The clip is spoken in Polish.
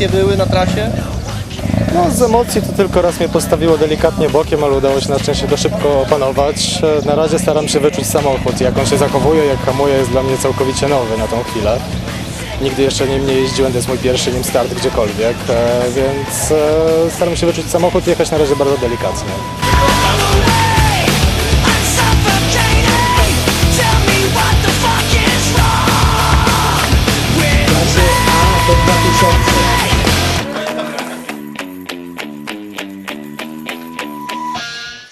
Emocje były na trasie? No, z emocji to tylko raz mnie postawiło delikatnie bokiem, ale udało się na szczęście to szybko opanować. Na razie staram się wyczuć samochód. Jak on się zachowuje, jak hamuje, jest dla mnie całkowicie nowy na tą chwilę. Nigdy jeszcze nim nie jeździłem, to jest mój pierwszy nim start gdziekolwiek, e, więc e, staram się wyczuć samochód i jechać na razie bardzo delikatnie.